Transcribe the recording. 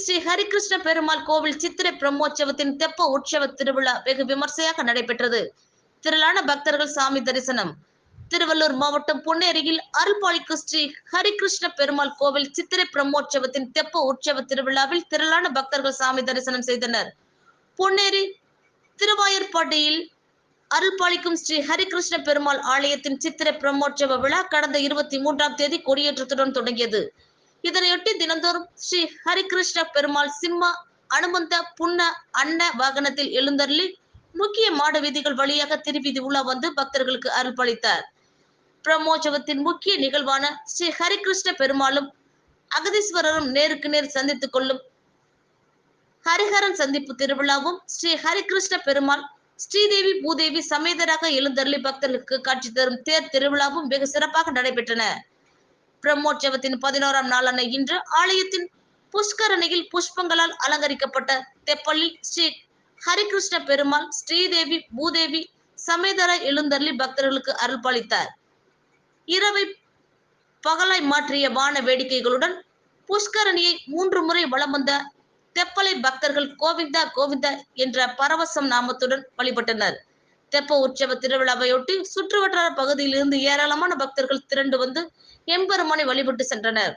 ஸ்ரீ ஹரிகிருஷ்ண பெருமாள் கோவில் சித்திரை பிரம்மோற்சவத்தின் தெப்ப உற்சவ திருவிழா வெகு விமர்சையாக நடைபெற்றது. திரளான பக்தர்கள் சாமி தரிசனம். திருவள்ளூர் மாவட்டம் பொன்னேரியில் அருள்பாளிக்கு ஸ்ரீ ஹரிகிருஷ்ண பெருமாள் கோவில் சித்திரை பிரம்மோற்சவத்தின் தெப்ப உற்சவ திருவிழாவில் திரளான பக்தர்கள் சாமி தரிசனம் செய்தனர். பொன்னேரி திருவாயர்பாட்டியில் அருள்பாளிக்கும் ஸ்ரீ ஹரிகிருஷ்ண பெருமாள் ஆலயத்தின் சித்திரை பிரம்மோற்சவ விழா கடந்த இருபத்தி மூன்றாம் தேதி கொடியேற்றத்துடன் தொடங்கியது. இதனையொட்டி தினந்தோறும் ஸ்ரீ ஹரிகிருஷ்ண பெருமாள் சிம்ம அனுமந்த புன்ன அன்ன வாகனத்தில் எழுந்தருளி முக்கிய மாட வீதிகள் வழியாக திருவிதி உலா வந்து பக்தர்களுக்கு அருள்பளித்தார் பிரம்மோற்சவத்தின் முக்கிய நிகழ்வான ஸ்ரீ ஹரிகிருஷ்ண பெருமாளும் அகதீஸ்வரரும் நேருக்கு நேர் சந்தித்துக் கொள்ளும் ஹரிஹரன் சந்திப்பு திருவிழாவும் ஸ்ரீ ஹரிகிருஷ்ண பெருமாள் ஸ்ரீதேவி பூதேவி சமேதராக எழுந்தருளி பக்தர்களுக்கு காட்சி தரும் தேர் திருவிழாவும் வெகு சிறப்பாக நடைபெற்றன. பிரம்மோற்சவத்தின் பதினோராம் நாளான இன்று ஆலயத்தின் புஷ்கரணியில் புஷ்பங்களால் அலங்கரிக்கப்பட்ட தெப்பலில் ஸ்ரீ ஹரிகிருஷ்ண பெருமாள் ஸ்ரீதேவி பூதேவி சமேதர எழுந்தருளி பக்தர்களுக்கு அருள்பாலித்தார் இரவை பகலாய் மாற்றிய வான வேடிக்கைகளுடன் புஷ்கரணியை மூன்று முறை வலம் வந்த தெப்பலை பக்தர்கள் கோவிந்தா கோவிந்தா என்ற பரவசம் நாமத்துடன் வழிபட்டனர். தெப்ப உற்சவ திருவிழாவையொட்டி சுற்றுவட்டார பகுதியிலிருந்து ஏராளமான பக்தர்கள் திரண்டு வந்து எம்பெருமானை வழிபட்டு சென்றனர்.